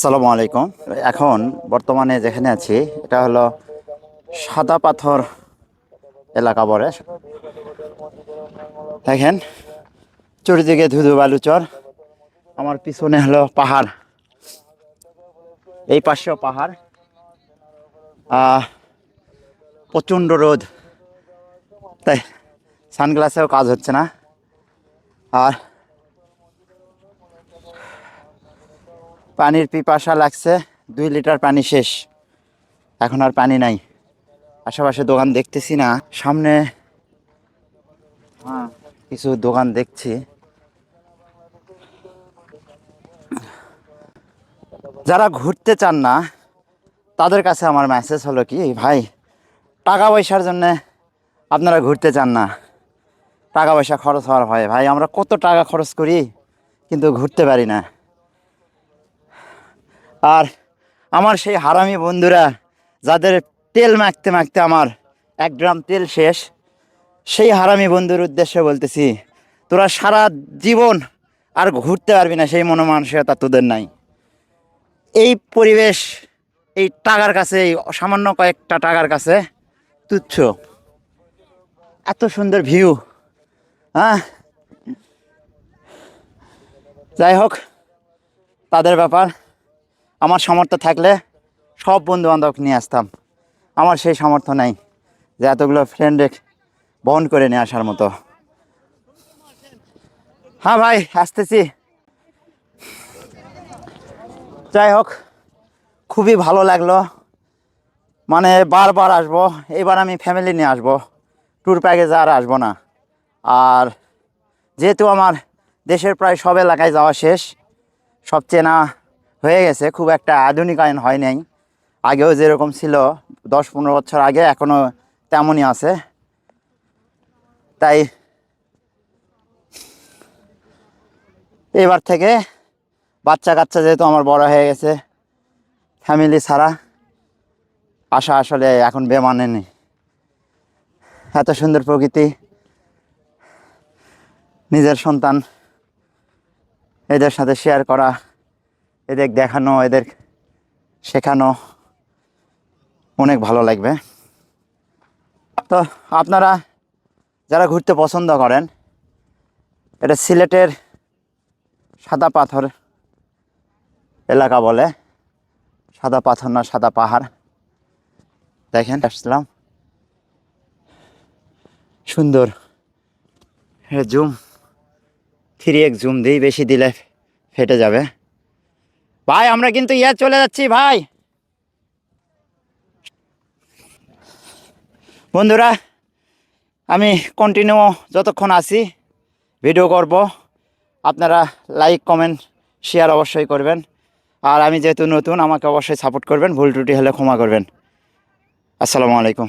সালামু আলাইকুম। এখন বর্তমানে যেখানে আছি, এটা হলো সাদা পাথর এলাকা বলে। দেখেন চরিদিকে ধুধু বালুচর। আমার পিছনে হলো পাহাড়। এই পাশেও পাহাড়। প্রচণ্ড রোদ। তাই সানগ্লাসেও কাজ হচ্ছে না। আর পানির পিপাসা লাগছে, দুই লিটার পানি শেষ। এখন আর পানি নাই। আশেপাশে দোকান দেখতেছি না, সামনে কিছু দোকান দেখছি। যারা ঘুরতে চান না, তাদের কাছে আমার মেসেজ হলো কি, ভাই, টাকা পয়সার জন্য আপনারা ঘুরতে চান না। টাকা পয়সা খরচ হওয়ার ভয়। ভাই, আমরা কত টাকা খরচ করি, কিন্তু ঘুরতে পারি না। আর আমার সেই হারামি বন্ধুরা, যাদের তেল মাখতে মাখতে আমার এক গ্রাম তেল শেষ, সেই হারামি বন্ধুর উদ্দেশ্যে বলতেছি, তোরা সারা জীবন আর ঘুরতে পারবি না সেই মনোমানসিকতা তোদের নাই। এই পরিবেশ, এই টাকার কাছে, এই সামান্য কয়েকটা টাকার কাছে তুচ্ছ। এত সুন্দর ভিউ হ্যাঁ? যাই হোক, তাদের ব্যাপার। আমার সামর্থ্য থাকলে সব বন্ধু বান্ধব নিয়ে আসতাম। আমার সেই সামর্থ্য নাই যে এতগুলো ফ্রেন্ড বহন করে নিয়ে আসার মতো। হ্যাঁ ভাই, আসতেছি। যাই হোক, খুবই ভালো লাগল। মানে বারবার আসব, এবার আমি ফ্যামিলি নিয়ে আসব। ট্যুর প্যাকেজে আর আসব না। আর যেহেতু আমার দেশের প্রায় সব এলাকায় যাওয়া শেষ, সব চেনা হয়ে গেছে, খুব একটা আধুনিকায়ন হয় নাই। আগেও যেরকম ছিল, দশ পনেরো বছর আগে এখনও তেমনই আছে। তাই এবার থেকে বাচ্চা কাচ্চা যেহেতু আমার বড় হয়ে গেছে ফ্যামিলি ছাড়া আশা আসলে এখন বেমানে নেই। এত সুন্দর প্রকৃতি, নিজের সন্তান এদের সাথে শেয়ার করা এদের দেখানো, এদের শেখানো অনেক ভালো লাগবে। তো আপনারা যারা ঘুরতে পছন্দ করেন, এটা সিলেটের সাদা পাথর এলাকা বলে। সাদা পাথর না, সাদা পাহাড়। দেখেন, আসলাম। সুন্দর। জুম। থ্রি এক জুম দিই বেশি দিলে ফেটে যাবে। ভাই, আমরা কিন্তু ইয়া চলে যাচ্ছি, ভাই। বন্ধুরা, আমি কন্টিনিউ যতক্ষণ আছি ভিডিও করব। আপনারা লাইক কমেন্ট শেয়ার অবশ্যই করবেন। আর আমি যেহেতু নতুন, আমাকে অবশ্যই সাপোর্ট করবেন। ভুল ত্রুটি হলে ক্ষমা করবেন। আসসালামু আলাইকুম।